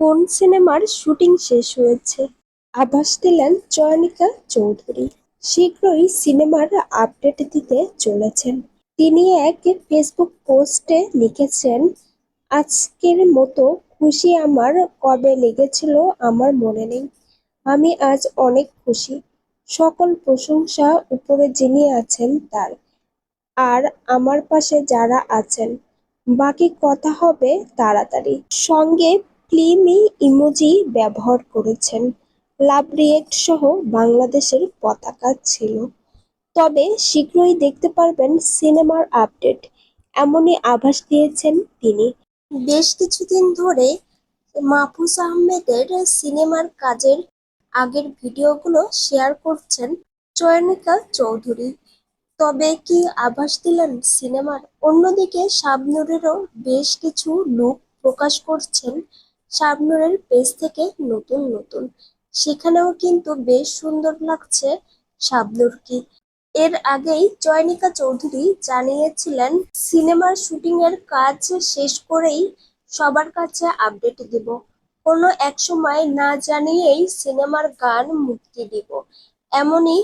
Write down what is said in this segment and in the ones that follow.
কোন সিনেমার শুটিং শেষ হয়েছে? আভাস দিলেন চয়নিকা চৌধুরী। শীঘ্রই সিনেমার আপডেট দিতে চলেছেন। তিনি এক ফেসবুক পোস্টে লিখেছেন, আজকের মতো খুশি আমার কবে লেগেছিল আমার মনে নেই। আমি আজ অনেক খুশি। সকল প্রশংসা উপরে যিনি আছেন তার। আর আমার পাশে যারা আছেন, বাকি কথা হবে তাড়াতাড়ি। সঙ্গে ফিল্মি ইমোজি ব্যবহার করেছেন। লাভ রিয়েক্ট সহ বাংলাদেশের পতাকা ছিল। তবে শীঘ্রই দেখতে পারবেন সিনেমার আপডেট, এমনই আভাস দিয়েছেন তিনি। বেশ কিছুদিন ধরে মাহফুজ আহমেদের সিনেমার কাজের আগের ভিডিওগুলো শেয়ার করছেন চয়নিকা চৌধুরী। তবে কি আভাস দিলেন সিনেমার? অন্যদিকে শাবনূরেরও বেশ কিছু লুক প্রকাশ করছেন শাবনূরের পেজ থেকে নতুন নতুন। সেখানেও কিন্তু বেশ সুন্দর লাগছে শাবনূরকে এর আগেই চয়নিকা চৌধুরী জানিয়েছিলেন, সিনেমার শুটিং এর কাজ শেষ করেই সবার কাছে আপডেট দিব। কোনো এক সময় না জানিয়েই সিনেমার গান মুক্তি দিব, এমনই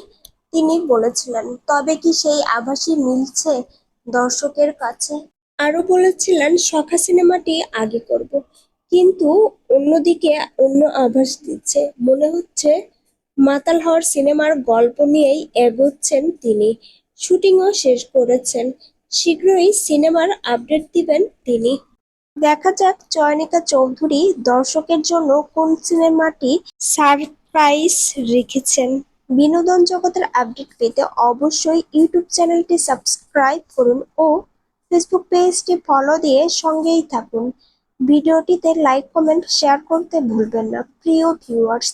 তিনি বলেছিলেন। তবে কি সেই আভাসই মিলছে দর্শকের কাছে? আরও বলেছিলেন, সখা সিনেমাটি আগে করব। কিন্তু অন্যদিকে অন্য আভাস দিচ্ছে। মনে হচ্ছে মাতাল হওয়ার সিনেমার গল্প নিয়েই এগোচ্ছেন তিনি। শুটিংও শেষ করেছেন। শীঘ্রই সিনেমার আপডেট দিবেন তিনি। দেখা যাক চয়নিকা চৌধুরী দর্শকের জন্য কোন সিনেমাটি সারপ্রাইজ রেখেছেন। বিনোদন জগতের আপডেট পেতে অবশ্যই ইউটিউব চ্যানেলটি সাবস্ক্রাইব করুন ও ফেসবুক পেজটি ফলো দিয়ে সঙ্গেই থাকুন। ভিডিওটিতে লাইক কমেন্ট শেয়ার করতে ভুলবেন না। প্রিয় ভিউয়ার্স